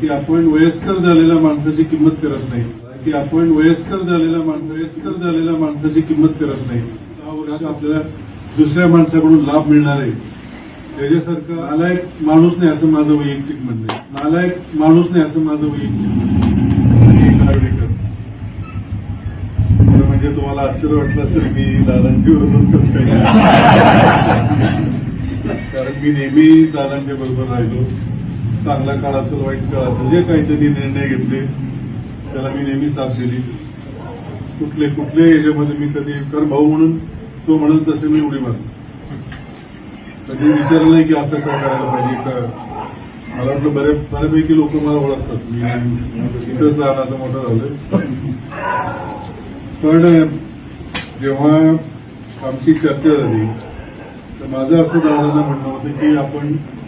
की आपण वयस्कर झालेल्या माणसाची किंमत करत नाही. की आपण वयस्कर झालेल्या माणसं वयस्कर झालेल्या माणसाची किंमत करत नाही. वर्ष आपल्याला दुसऱ्या माणसाकडून लाभ मिळणार आहे. त्याच्यासारखं नालायक माणूस नाही असं माझं वैयक्तिक म्हणणं आहे. नालायक माणूस नाही असं माझं वैयक्तिक म्हणणं म्हणजे तुम्हाला आश्चर्य वाटलं असेल मी दादांची विरोधात कसं काय कारण मी नेहमी दादांच्या बरोबर राहिलो चांगला काळ असेल वाईट काळ असेल जे काही त्यांनी निर्णय घेतले त्याला मी नेहमी साथ दिली. कुठले कुठल्या याच्यामध्ये मी कधी कर भाऊ म्हणून तो म्हणून तसे मी उडी मारली. कधी विचारलं नाही की असं काय करायला पाहिजे का? मला वाटलं बऱ्या बऱ्यापैकी लोक मला ओळखतात. मी इथंच राहण्याचं मोठं झालं पण जेव्हा आमची चर्चा झाली तर माझं असं दादांना म्हणणं होतं की आपण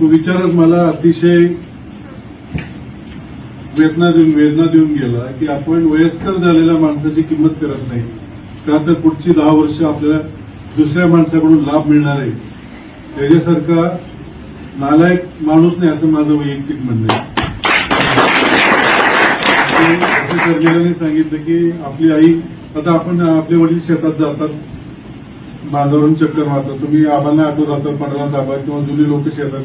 तो विचारच मला अतिशय वेदना देऊन वेदना देऊन गेला की आपण वयस्कर झालेल्या माणसाची किंमत करत नाही. का तर पुढची दहा वर्ष आपल्याला दुसऱ्या माणसाकडून लाभ मिळणार आहे. त्याच्यासारखा नालायक माणूस नाही असं माझं वैयक्तिक म्हणणं आहे. कर्मिकांनी सांगितलं की आपली आई आता आपण आपले वडील शेतात जातात. बांधावरून चक्कर मारतात. तुम्ही आबांना आठवत असाल पंधरा ताबा किंवा जुनी लोक शेतात.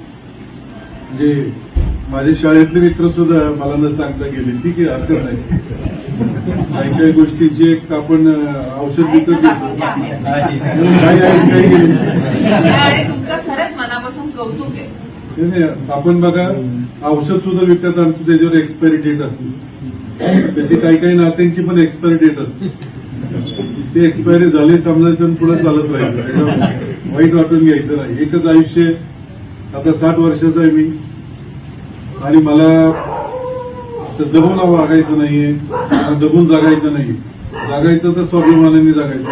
म्हणजे माझे शाळेतले मित्र सुद्धा मला न सांगता गेले. ठीक आहे हरकत नाही. काही काही गोष्टीची एक आपण औषध आहे नाही, नाही, आपण बघा औषध सुद्धा विकत आणतो त्याच्यावर एक्सपायरी डेट असते. त्याची काही काही नात्यांची पण एक्सपायरी डेट असते. ते एक्सपायरी झाले समजायचं पुढे चालत राहायचं. त्याच्यावर वाईट वाटून घ्यायचं नाही. एकच आयुष्य आता साठ वर्षाचं आहे मी. आणि मला जगून दबून वागायचं नाहीये. जगून दबून जगायचं नाही जगायचं तर स्वाभिमानाने जगायचं.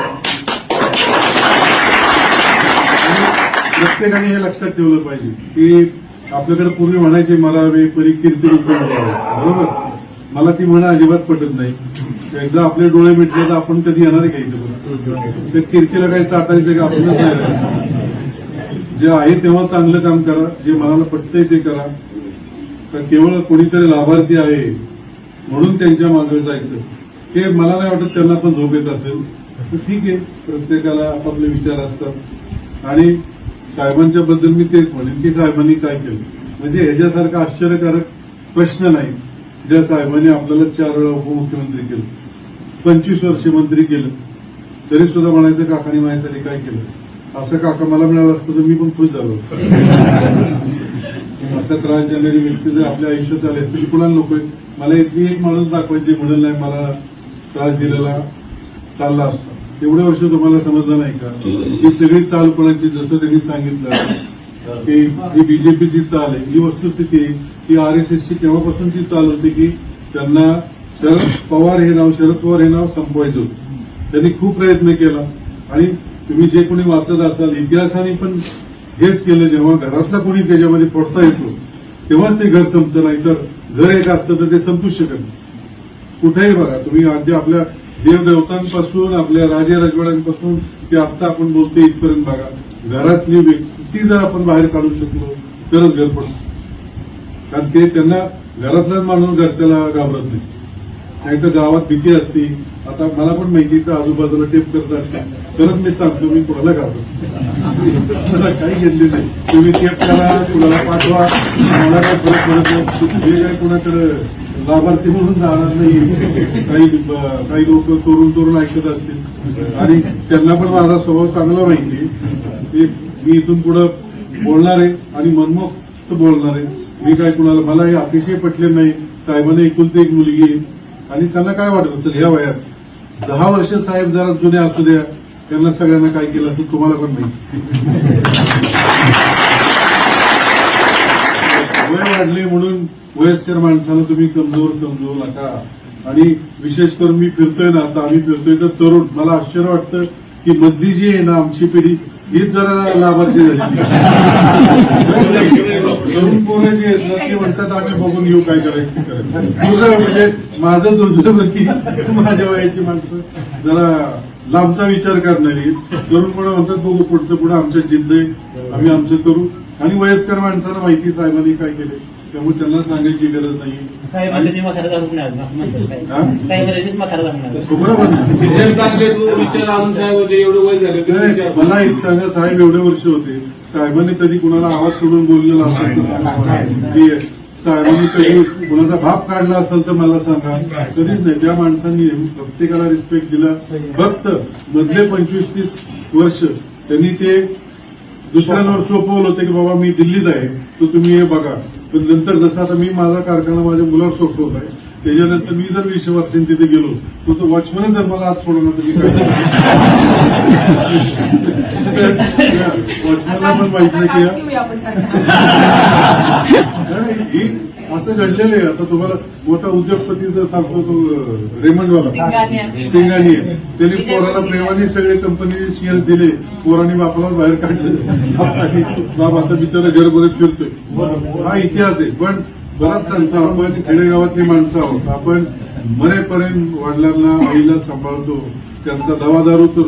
प्रत्येकाने हे लक्षात ठेवलं पाहिजे की आपल्याकडे पूर्वी म्हणायचे मला वे परी रुपये बरोबर? मला ती म्हणा अजिबात पटत नाही. एकदा आपले डोळे मिटले तर आपण कधी येणार घ्यायचं? का इथं त्या काही चाटायचं का? आपल्याला नाही जे आहे तेव्हा चांगलं काम करा जे मनाला पटतंय ते करा. तर केवळ कोणीतरी लाभार्थी आहे म्हणून त्यांच्या मागे जायचं. ते मला नाही वाटत त्यांना पण झोप येत असेल. तर ठीक आहे प्रत्येकाला आपापले विचार असतात. आणि साहेबांच्या बद्दल मी तेच म्हणेन की साहेबांनी काय केलं? म्हणजे ह्याच्यासारखा आश्चर्यकारक प्रश्न नाही. ज्या साहेबांनी आपल्याला चार वेळा उपमुख्यमंत्री केलं पंचवीस वर्ष मंत्री केलं तरी सुद्धा म्हणायचं काकाने माझ्यासाठी काय केलं? असं काका मला मिळालं असतं तर मी पण खुश झालो. असा त्रास देणारी व्यक्ती जर आपल्या आयुष्यात आले असतील कुणाला नको मला इतकी एक माणूस दाखवायची म्हणून नाही मला त्रास दिलेला चालला असता. एवढ्या वर्ष तुम्हाला समजलं नाही का? ही सगळी चाल कोणाची जसं त्यांनी सांगितलं की ही बीजेपीची चाल आहे ही वस्तुस्थिती ही आरएसएसची तेव्हापासूनची चाल होती की त्यांना शरद पवार हे नाव शरद पवार हे नाव संपवायचं होतं. त्यांनी खूप प्रयत्न केला. आणि तुम्ही जे कोणी वाचत असाल इतिहासाने पण हेच केलं जेव्हा घरातला कोणी त्याच्यामध्ये पडता येतो तेव्हाच ते घर संपतं नाही तर घर एक असतं तर ते संपूच शकत नाही. कुठेही बघा तुम्ही अगदी आपल्या देवदेवतांपासून आपल्या राजे राजवाड्यांपासून ते आत्ता आपण बोलतो इथपर्यंत बघा. घरातली व्यक्ती जर आपण बाहेर काढू शकलो तरच घर पडतो. कारण ते त्यांना घरातलाच माणूस घरच्याला घाबरत नाही. नाही तर गावात भीती असते. आता मला पण माहितीचं आजूबाजूला टेप करतात तरच मी सांगतो मी कुणाला घालतो मला काही घेतले नाही. तुम्ही टेप करा कुणाला पाठवा. मला काय फरक पडत नाही. हे काय कुणाकडे लाभार्थी म्हणून जाणार नाही. काही काही लोक चोरून चोरून ऐकत असतील. आणि त्यांना पण माझा स्वभाव चांगला माहिती मी इथून पुढे बोलणार आहे आणि मनमोक्त बोलणार आहे. मी काय कुणाला मला हे अतिशय पटले नाही. साहेबांना एकुलती एक मुलगी आहे. आणि त्यांना काय वाटत असेल ह्या वयात? दहा वर्ष साहेब जरा जुने असू द्या. त्यांना सगळ्यांना काय केलं असेल तुम्हाला पण नाही वय वाढले म्हणून वयस्कर माणसाला तुम्ही कमजोर समजू नका. आणि विशेष करून मी फिरतोय ना आता आम्ही फिरतोय तर तरुण. मला आश्चर्य वाटतं की मधली जी आहे ना आमची पिढी हीच जरा लाभार्थी झाली. तरुण पोरं जे आहेत ना ती म्हणतात आम्ही बघून घेऊ काय करायचं करायचं. म्हणजे माझं दुर्दैव की माझ्या वयाची माणसं. जरा लांबचा विचार करणारी. तरुण पण म्हणतात बघू पुढचं पुढं आमच्या जिद्द आहे. आम्ही आमचं करू. आणि वयस्कर माणसाला माहिती साहेबांनी काय केले? त्यामुळे त्यांना सांगायची गरज नाही. हा? मला एक सांगा साहेब एवढे वर्ष होते. साहेबांनी कधी कुणाला आवाज सोडून बोललेला असेल साहेबांनी कधी कुणाचा भाप काढला असेल तर मला सांगा. कधीच नाही. त्या माणसांनी प्रत्येकाला रिस्पेक्ट दिला. फक्त मधले पंचवीस तीस वर्ष त्यांनी ते दुसऱ्यांवर सोपवलं होतं की बाबा मी दिल्लीत आहे तर तुम्ही हे बघा. पण नंतर जसं आता मी माझा कारखाना माझ्या मुलावर सोपवत आहे त्याच्यानंतर मी जर वीस वर्षांनी तिथे गेलो तर तो वॉचमन जर मला आज सोडवलं तर मी काय वॉचमनला पण माहीत नाही की असं घडलेलं आहे. आता तुम्हाला मोठा उद्योगपती जर सांगतो तो रेमंडवाला. सिंगाने. त्यांनी पोराला प्रेमाने सगळे कंपनीचे शेअर दिले. पोरांनी बापाला बाहेर काढलं. बाप आता बिचारा घर बरं फिरतोय. हा इतिहास आहे. पण बराच सांगतो आपण खेडेगावातली माणसं आहोत. आपण मरेपर्यंत वडिलांना आईला सांभाळतो. त्यांचा दवादारू तर